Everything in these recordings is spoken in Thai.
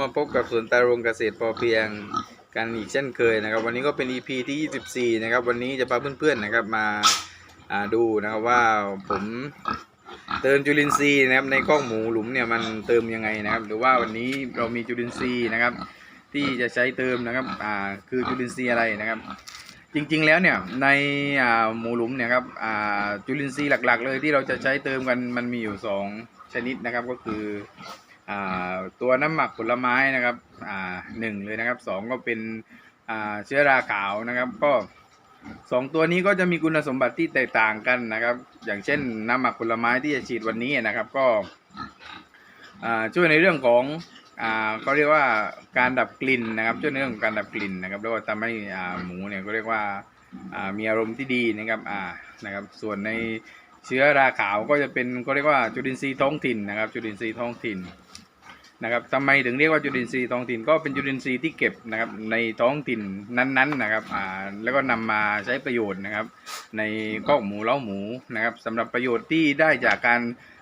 มาพบกับสวนตารงเกษตรพอเพียงกันอีกเช่นเคยนะครับ วันนี้ก็เป็น EP ที่ 24 นะครับ วันนี้จะพาเพื่อนๆนะครับมาาดูนะครับว่าผมเติมจุลินทรีย์นะครับในกล้องหมูหลุมเนี่ยมันเติมยังไงนะครับ หรือว่าวันนี้เรามีจุลินทรีย์นะครับ ที่จะใช้เติมนะครับอ่าคือจุลินทรีย์อะไรนะครับจริงๆ แล้วเนี่ยในอ่าหมูหลุมเนี่ยครับอ่าจุลินทรีย์หลักๆ เลยที่เราจะใช้เติมกันมันมีอยู่สองชนิดนะครับก็คือ ตัวน้ำหมักผลไม้นะครับหนึ่งเลยนะครับสองก็เป็นเชื้อราขาวนะครับก็สองตัวนี้ก็จะมีคุณสมบัติที่แตกต่างกันนะครับ อย่างเช่นน้ำหมักผลไม้ที่จะฉีดวันนี้นะครับ ก็ช่วยในเรื่องของอ่าเขาเรียกว่าการดับกลิ่นนะครับ ช่วยในเรื่องของการดับกลิ่นนะครับแล้วก็ทำให้หมูเนี่ยก็เรียกว่าอ่ามีอารมณ์ที่ดีนะครับอ่านะครับ ส่วนในเชื้อราขาวก็จะเป็นก็เรียกว่าจุลินทรีย์ท้องถิ่นนะครับ จุลินทรีย์ท้องถิ่น นะครับทำไมถึงเรียกว่าจุลินทรีย์ท้องถิ่นก็เป็นจุลินทรีย์ที่เก็บนะครับในท้องถิ่นนั้นๆนะครับอ่าแล้วก็นำมาใช้ประโยชน์นะครับ ในกอกหมูเล้าหมูนะครับสำหรับประโยชน์ที่ได้จากการ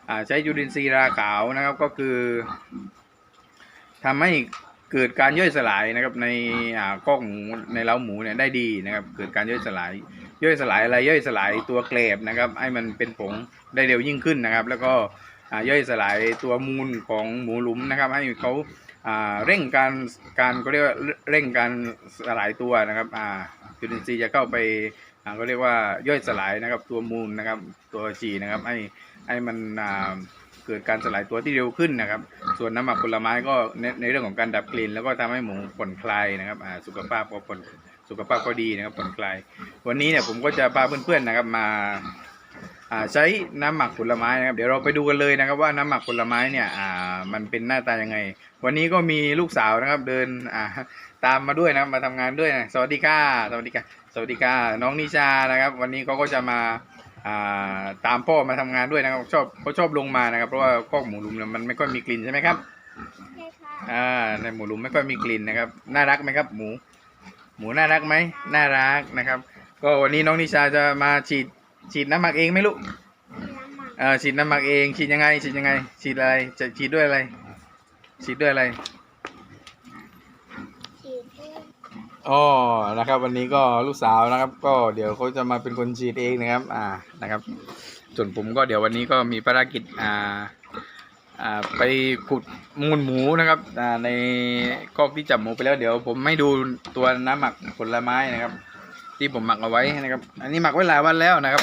อ่าใช้จุลินทรีย์ราขาวนะครับก็คือทำให้เกิดการย่อยสลายนะครับในอ่ากอกหมูในเล้าหมูเนี่ยได้ดีนะครับ เกิดการย่อยสลายย่อยสลายอะไรย่อยสลายตัวเกล็บนะครับให้มันเป็นผงได้เร็วยิ่งขึ้นนะครับ แล้วก็ ย่อยสลายตัวมูลของหมูหลุมนะครับ ให้เขาอ่าเร่งการการก็เรียกว่าเร่งการสลายตัวนะครับอ่าจุลินทรีย์จะเข้าไปอ่าก็เรียกว่าย่อยสลายนะครับตัวมูลนะครับตัวจีนะครับให้ให้มันอ่าเกิดการสลายตัวที่เร็วขึ้นนะครับ ส่วนน้ำหมักผลไม้ก็ในในเรื่องของการดับกลิ่นแล้วก็ทำให้หมูผ่อนคลายนะครับอ่าสุขภาพก็ผ่อนสุขภาพก็ดีนะครับผ่อนคลาย วันนี้เนี่ยผมก็จะพาเพื่อนๆนะครับมา ใช้น้ำหมักผลไม้นะครับ เดี๋ยวเราไปดูกันเลยนะครับว่าน้ำหมักผลไม้เนี่ยอ่ามันเป็นหน้าตายังไง วันนี้ก็มีลูกสาวนะครับเดินอ่าตามมาด้วยนะครับมาทำงานด้วยนะสวัสดีค่ะสวัสดีค่ะสวัสดีค่ะน้องนิชานะครับ วันนี้เขาก็จะมาอ่าตามพ่อมาทำงานด้วยนะครับชอบเขาชอบลงมานะครับ เพราะว่าคอกหมูลุมเนี่ยมันไม่ค่อยมีกลิ่นใช่ไหมครับใช่ค่ะอ่าในหมูลุมไม่ค่อยมีกลิ่นนะครับ น่ารักไหมครับหมู หมูน่ารักไหมน่ารักนะครับ ก็วันนี้น้องนิชาจะมาฉีด ฉีดน้ำหมักเองไหมลูกน้ำหมักเอ่อฉีดน้ำหมักเองฉีดยังไงฉีดยังไง ฉีดอะไรจะฉีดด้วยอะไร ฉีดด้วยอะไรฉีดให้อ๋อนะครับ วันนี้ก็ลูกสาวนะครับ ก็เดี๋ยวเขาจะมาเป็นคนฉีดเองนะครับ อ่านะครับ ส่วนผมก็เดี๋ยววันนี้ก็มีภารกิจอ่าอ่าไปขุดมูลหมูนะครับอ่าในคอกที่จับหมูไปแล้วเดี๋ยวผมไม่ดูตัวน้ำหมักผลไม้นะครับ ที่ผมหมักเอาไว้นะครับ อันนี้หมักไว้หลายวันแล้วนะครับ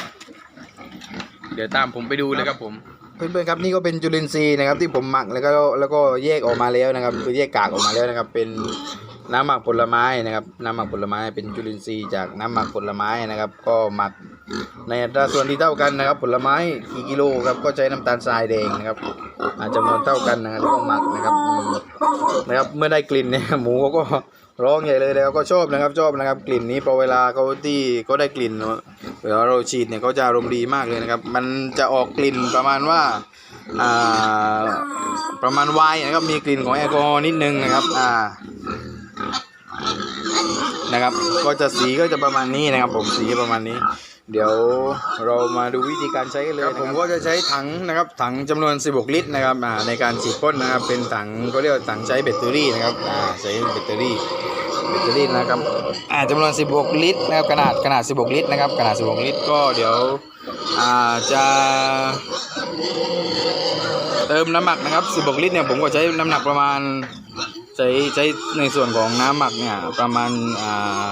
เดี๋ยวตามผมไปดูเลยครับผม เพื่อนๆครับนี่ก็เป็นจุลินทรีย์นะครับ ที่ผมหมักแล้วก็แล้วก็แยกออกมาแล้วนะครับคือแยกกากออกมาแล้วนะครับ เป็นน้ำหมักผลไม้นะครับ น้ำหมักผลไม้เป็นจุลินทรีย์จากน้ำหมักผลไม้นะครับ ก็หมักในอัตราส่วนที่เท่ากันนะครับ ผลไม้กี่กิโลครับก็ใช้น้ำตาลทรายแดงนะครับอาจำนวนเท่ากันนะครับแล้วก็หมักนะครับนะครับ เมื่อได้กลิ่นเนี่ยหมูเขาก็ ร้องใหญ่เลยแล้วก็ชอบนะครับชอบนะครับกลิ่นนี้พอเวลาเขาที่เขาได้กลิ่นเวลาเราฉีดเนี่ยเขาจะอารมณ์ดีมากเลยนะครับ มันจะออกกลิ่นประมาณว่าอ่าประมาณไวน์นะครับมีกลิ่นของแอลกอฮอล์นิดนึงนะครับอ่านะครับ ก็จะสีก็จะประมาณนี้นะครับผมสีประมาณนี้ เดี๋ยวเรามาดูวิธีการใช้กันเลยนะครับผมก็จะใช้ถังนะครับถังจำนวน 16 ลิตรนะครับในการฉีดพ่นนะครับเป็นถังก็เรียกว่าถังใช้แบตเตอรี่นะครับใช้แบตเตอรี่แบตเตอรี่นะครับอ่าจำนวน 16 ลิตรนะครับขนาดขนาด 16 ลิตรนะครับขนาด 16 ลิตร ก็เดี๋ยวจะเติมน้ำหมักนะครับ 16 ลิตรเนี่ยผมก็ใช้น้ำหนักประมาณใช้ใช้ในส่วนของน้ำหมักเนี่ยประมาณอ่า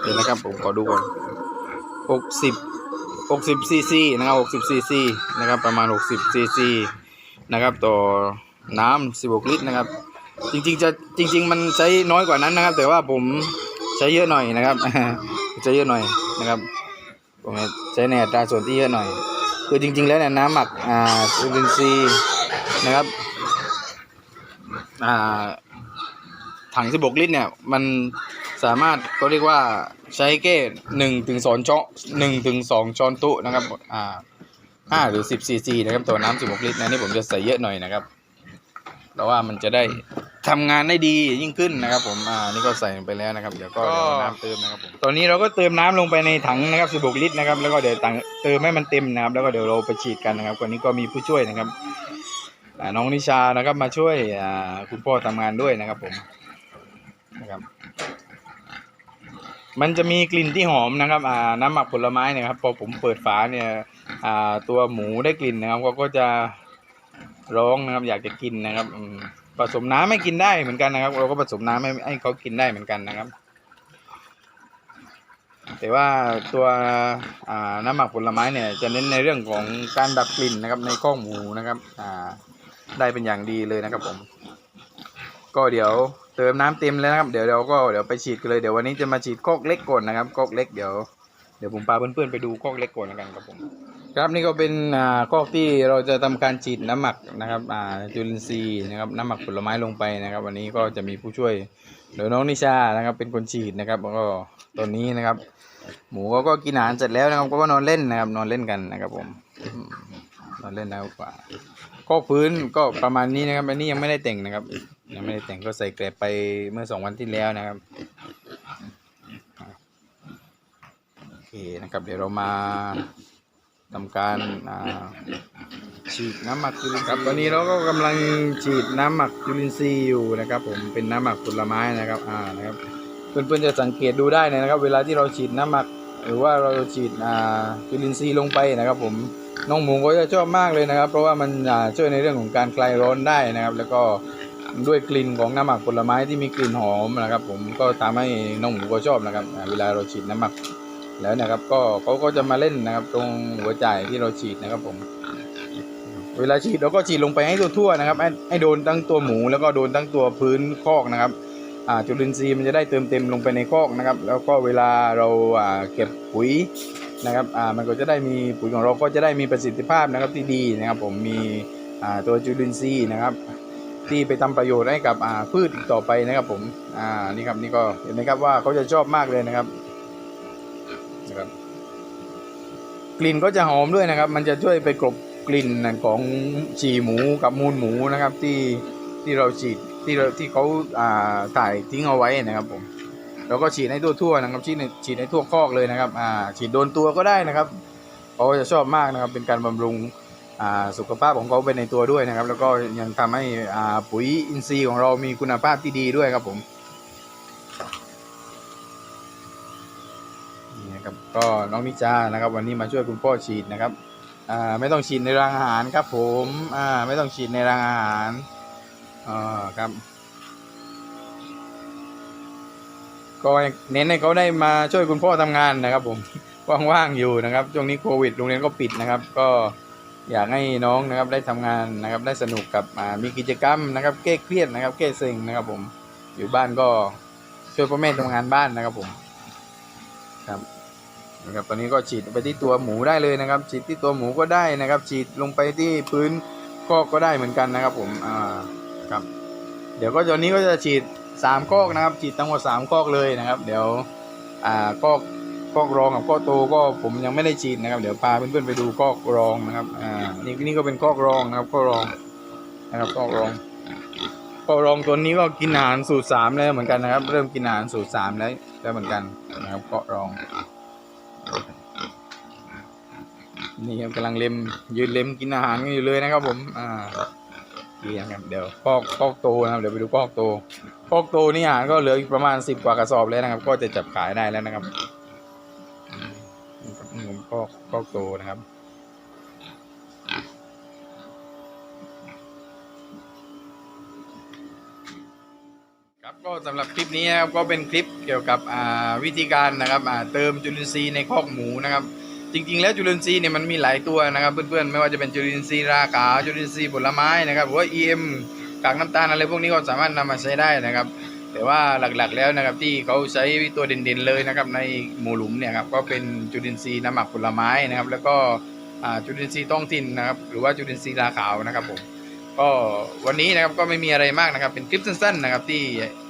เดี๋ยวนะครับผมขอดูก่อน 60 60ซีซีนะครับ60ซีซีนะครับประมาณ 60ซีซีนะครับต่อน้ำ16 ลิตรนะครับ จริงๆจะจริง ๆ มันใช้น้อยกว่านั้นนะครับ แต่ว่าผมใช้เยอะหน่อยนะครับใช้เยอะหน่อยนะครับผมใช้ในอัตราส่วนที่เยอะหน่อย คือจริง ๆ แล้วเนี่ยน้ำหมักอ่าจุลินทรีย์นะครับอ่าถัง16 ลิตรเนี่ยมัน สามารถก็เรียกว่าใช้แค่หนึ่งถึงสองช้อนหนึ่งถึงสองช้อนโต๊ะนะครับอ่าห้าหรือสิบซีซีนะครับตัวน้ำ16ลิตรนะนี่ผมจะใส่เยอะหน่อยนะครับเพราะว่ามันจะได้ทำงานได้ดียิ่งขึ้นนะครับ ผมอ่านี่ก็ใส่ลงไปแล้วนะครับเดี๋ยวก็เดี๋ยวน้ำเติมนะครับผมตอนนี้เราก็เติมน้ำลงไปในถังนะครับ16ลิตรนะครับแล้วก็เดี๋ยวตังเติมให้มันเต็มนะครับ แล้วก็เดี๋ยวเราไปฉีดกันนะครับวันนี้ก็มีผู้ช่วยนะครับอ่าน้องนิชานะครับมาช่วยอ่าคุณพ่อทำงานด้วยนะครับผมนะครับ มันจะมีกลิ่นที่หอมนะครับอ่าน้ำหมักผลไม้เนะครับพอผมเปิดฝาเนี่ยอ่าตัวหมูได้กลิ่นนะครับก็ก็จะร้องนะครับอยากจะกินนะครับผสมน้ำให้กินได้เหมือนกันนะครับ เราก็ผสมน้ำให้ให้เขากินได้เหมือนกันนะครับ แต่ว่าตัวอ่าน้ำหมักผลไม้เนี่ยจะเน้นในเรื่องของการดับกลิ่นนะครับ ในข้องหมูนะครับอ่าได้เป็นอย่างดีเลยนะครับผม ก็เดี๋ยว เติมน้ำเต็มแล้วนะครับ เดี๋ยวเราก็เดี๋ยวไปฉีดกันเลย เดี๋ยววันนี้จะมาฉีดคอกเล็กก่อนนะครับคอกเล็กเดี๋ยวเดี๋ยวผมพาเพื่อนๆไปดูคอกเล็กก่อนแล้วกันครับผม ครับนี่ก็เป็นอ่าคอกที่เราจะทำการฉีดน้ำหมักนะครับอ่าจุลินทรีย์นะครับน้ำหมักผลไม้ลงไปนะครับ วันนี้ก็จะมีผู้ช่วยเดี๋ยวน้องนิชานะครับ เป็นคนฉีดนะครับแล้วก็ตอนนี้นะครับ หมูเขาก็กินอาหารเสร็จแล้วนะครับก็นอนเล่นนะครับ นอนเล่นกันนะครับผมนอนเล่นแล้วกว่าคอกพื้นก็ประมาณนี้นะครับอันนี้ยังไม่ได้แต่งนะครับ ยังไม่ได้แต่งก็ใส่แกลบไปเมื่อสองวันที่แล้วนะครับโอเคนะครับ เดี๋ยวเรามาทำการฉีดน้ำหมักจุลินทรีย์ครับตอนนี้เราก็กำลังฉีดน้ำหมักจุลินทรีย์อยู่นะครับ ผมเป็นน้ำหมักผลไม้นะครับอ่านะครับเพื่อนๆจะสังเกตดูได้นะครับ เวลาที่เราฉีดน้ำหมัก หรือว่าเราฉีดจุลินทรีย์ลงไปนะครับ ผมน้องหมูก็จะชอบมากเลยนะครับ เพราะว่ามันช่วยในเรื่องของการคลายร้อนได้นะครับ แล้วก็ ด้วยกลิ่นของน้ำหมักผลไม้ที่มีกลิ่นหอมนะครับ ผมก็ทำให้น้องหมูก็ชอบนะครับ เวลาเราฉีดน้ำหมักแล้วนะครับ ก็เขาก็จะมาเล่นนะครับ ตรงหัวใจที่เราฉีดนะครับ ผม เวลาฉีดเราก็ฉีดลงไปให้ทั่วๆนะครับให้ให้โดนทั้งตัวหมูแล้วก็โดนทั้งตัวพื้นคอกนะครับจุลินทรีย์มันจะได้เติมเต็มลงไปในคอกนะครับ แล้วก็เวลาเราเก็บปุ๋ยนะครับมันก็จะได้มีปุ๋ยของเราก็จะได้มีประสิทธิภาพนะครับที่ดีนะครับ ผมมีตัวจุลินทรีย์นะครับ ที่ไปทำประโยชน์ให้กับพืชอีกต่อไปนะครับผมอ่านี่ครับนี่ก็เห็นไหมครับว่าเขาจะชอบมากเลยนะครับนะครับ กลิ่นก็จะหอมด้วยนะครับ มันจะช่วยไปกลบกลิ่นของฉี่หมูกับมูลหมูนะครับ ที่ที่เราฉีดที่เราที่เขาอ่าถ่ายทิ้งเอาไว้นะครับผมเราก็ฉีดให้ทั่วๆนะครับฉีดในฉีดให้ทั่วคอกเลยนะครับอ่าฉีดโดนตัวก็ได้นะครับเขาจะชอบมากนะครับ เป็นการบำรุง สุขภาพของเขาไปในตัวด้วยนะครับ แล้วก็ยังทำให้ปุ๋ยอินทรีย์ของเรามีคุณภาพที่ดีด้วยครับผมนี่นะครับก็น้องนิจานะครับ วันนี้มาช่วยคุณพ่อฉีดนะครับไม่ต้องฉีดในรางอาหารครับผมไม่ต้องฉีดในรางอาหารครับก็เน้นให้เขาได้มาช่วยคุณพ่อทำงานนะครับ ผมว่างๆอยู่นะครับช่วงนี้โควิดโรงเรียนก็ปิดนะครับ ก็ อยากให้น้องนะครับได้ทำงานนะครับได้สนุกกับมีกิจกรรมนะครับแก้เครียดนะครับแก้เซ็งนะครับผมอยู่บ้านก็ช่วยพ่อแม่ทำงานบ้านนะครับผมครับนะครับตอนนี้ก็ฉีดไปที่ตัวหมูได้เลยนะครับ ฉีดที่ตัวหมูก็ได้นะครับ ฉีดลงไปที่พื้นคอกก็ได้เหมือนกันนะครับผมอ่าครับ เดี๋ยวก็ตอนนี้ก็จะฉีดสามคอกนะครับ ฉีดทั้งหมดสามคอกเลยนะครับ เดี๋ยวอ่าคอก คอกรองกับคอโตก็ผมยังไม่ได้ฉีดนะครับ เดี๋ยวพาเพื่อนๆไปดูคอกรองนะครับอ่านี่นี่ก็เป็นคอกรองนะครับคอกรองนะครับคอกรองคอกรองตัวนี้ก็กินอาหารสูตรสามแล้วเหมือนกันนะครับ เริ่มกินอาหารสูตรสามแล้วแล้วเหมือนกันนะครับคอกรองนี่ครับกำลังเล็มยืนเล็มกินอาหารกันอยู่เลยนะครับ ผมอ่าดีนะครับเดี๋ยวพอกพอกโตนะครับเดี๋ยวไปดูพอกโตพอกโตนี่อาหารก็เหลืออีกประมาณสิบกว่ากระสอบแล้วนะครับ ก็จะจับขายได้แล้วนะครับ อกพอกโตนะครับ ครับก็สำหรับคลิปนี้ครับก็เป็นคลิปเกี่ยวกับวิธีการนะครับเติมจุลินทรีย์ในคอกหมูนะครับ จริง ๆ แล้วจุลินทรีย์เนี่ยมันมีหลายตัวนะครับ เพื่อนๆไม่ว่าจะเป็นจุลินทรีย์ราขาจุลินทรีย์ผลไม้นะครับหรือว่า EM กากน้ำตาลอะไรพวกนี้ก็สามารถนำมาใช้ได้นะครับ แต่ว่าหลักๆแล้วนะครับที่เขาใช้ตัวเด่นๆเลยนะครับในหมูหลุมเนี่ยครับก็เป็นจุลินทรีย์น้ำหมักผลไม้นะครับ แล้วก็จุลินทรีย์ท้องถิ่นนะครับหรือว่าจุลินทรีย์ราขาวนะครับผมก็วันนี้นะครับก็ไม่มีอะไรมากนะครับ เป็นคลิปสั้นๆนะครับที่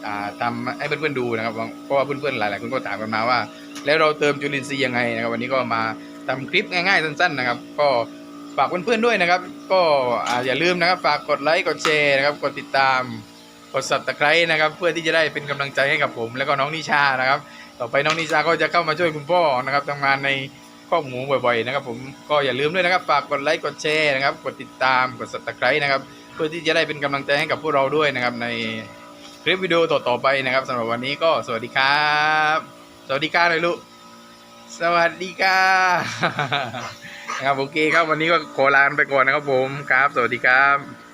อ่าทำให้เพื่อนๆดูนะครับเพราะว่าเพื่อนๆหลายๆคนก็ถามกันมาว่า แล้วเราเติมจุลินทรีย์ยังไงนะครับ วันนี้ก็มาทำคลิปง่ายๆสั้นๆนะครับ ก็ฝากเพื่อนๆด้วยนะครับ ก็อย่าลืมนะครับ ฝากกดไลค์กดแชร์นะครับ กดติดตาม กดสับตะไคร้นะครับ เพื่อที่จะได้เป็นกำลังใจให้กับผม แล้วก็น้องนิชานะครับ ต่อไปน้องนิชาก็จะเข้ามาช่วยคุณพ่อนะครับทำงานในข้อหมูบ่อยๆนะครับ ผมก็อย่าลืมด้วยนะครับฝากกดไลค์กดแชร์นะครับ กดติดตามกดสับตะไคร้นะครับ เพื่อที่จะได้เป็นกำลังใจให้กับพวกเราด้วยนะครับ ในคลิปวิดีโอต่อๆไปนะครับสำหรับวันนี้ก็สวัสดีครับ สวัสดีค่ะเลยลูกสวัสดีค่ะนะครับโอเคครับวันนี้ก็ขอลาไปก่อนนะครับผมครับ สวัสดีครับ